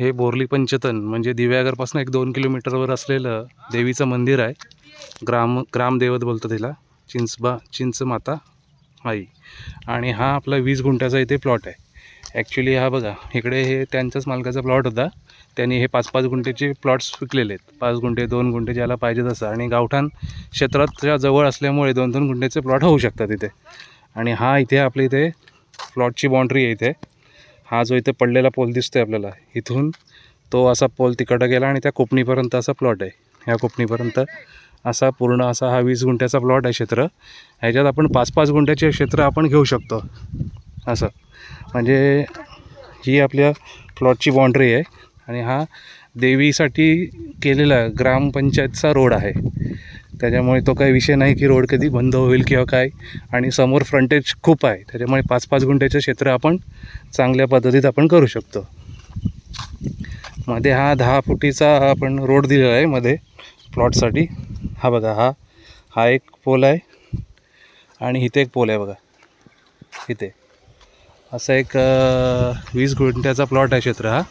हे बोरली पंचतन म्हणजे दिव्यागरपासून एक दोन किलोमीटरवर असलेलं देवीचं मंदिर आहे. ग्राम ग्रामदेवत बोलतो तिला. चिंचबा चिंच माता आई. आणि हा आपला वीस गुंठ्याचा इथे प्लॉट आहे. ॲक्च्युली हा बघा इकडे हे त्यांचाच मालकाचा प्लॉट होता. त्यांनी हे पाच पाच गुंठेचे प्लॉट्स विकलेले आहेत. पाच गुंठे दोन गुंठे ज्याला पाहिजे तसं आणि गावठाण क्षेत्राच्या जवळ असल्यामुळे दोन दोन गुंठ्याचे प्लॉट होऊ शकतात इथे. आणि हा इथे आपल्या इथे प्लॉटची बाउंड्री आहे इथे. हा जो इथे पडलेला पोल दिसतोय आपल्याला इथून तो असा पोल तिकडं गेला आणि त्या कोपणीपर्यंत असा प्लॉट आहे. ह्या कोपणीपर्यंत असा पूर्ण असा हा वीस गुंठ्याचा प्लॉट आहे क्षेत्र. ह्याच्यात आपण पाच पाच गुंठ्याचे क्षेत्र आपण घेऊ शकतो. असं. म्हणजे ही आपल्या प्लॉटची बाँड्री आहे आणि हा देवीसाठी केलेला ग्रामपंचायतचा रोड आहे. त्याच्यामुळे तो काही विषय नाही की रोड कधी बंद होईल किंवा काय. आणि समोर फ्रंटेज खूप आहे. त्याच्यामुळे पाच पाच गुंठ्याचं क्षेत्र आपण चांगल्या पद्धतीत आपण करू शकतो. मध्ये हा दहा फुटीचा आपण रोड दिलेला आहे मध्ये प्लॉटसाठी हा बघा हा हा एक पोल आहे आणि इथे एक पोल आहे बघा. इथे. असा एक वीस गुंठ्याचा प्लॉट आहे क्षेत्र हा.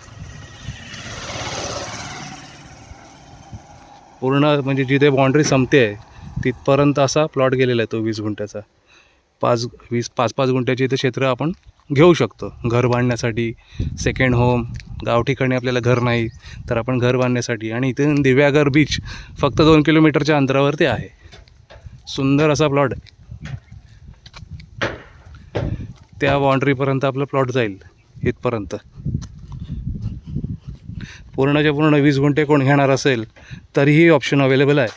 पूर्ण म्हणजे जिथे बाउंड्री संपते आहे तिथपर्यंत असा प्लॉट गेलेला आहे तो वीस गुंठ्याचा. पाच वीस पाच पाच गुंठ्याचे इथे क्षेत्र आपण घेऊ शकतो. घर बांधण्यासाठी सेकंड होम गाव ठिकाणी आपल्याला घर नाही तर आपण घर बांधण्यासाठी. आणि इथे दिव्यागर बीच फक्त दोन किलोमीटरच्या अंतरावरती आहे. सुंदर असा प्लॉट आहे. त्या बाउंड्रीपर्यंत आपलं प्लॉट जाईल इथपर्यंत. पूर्णच्या पूर्ण वीस गुंठे कोण घेणार असेल तरीही ऑप्शन अवेलेबल आहे.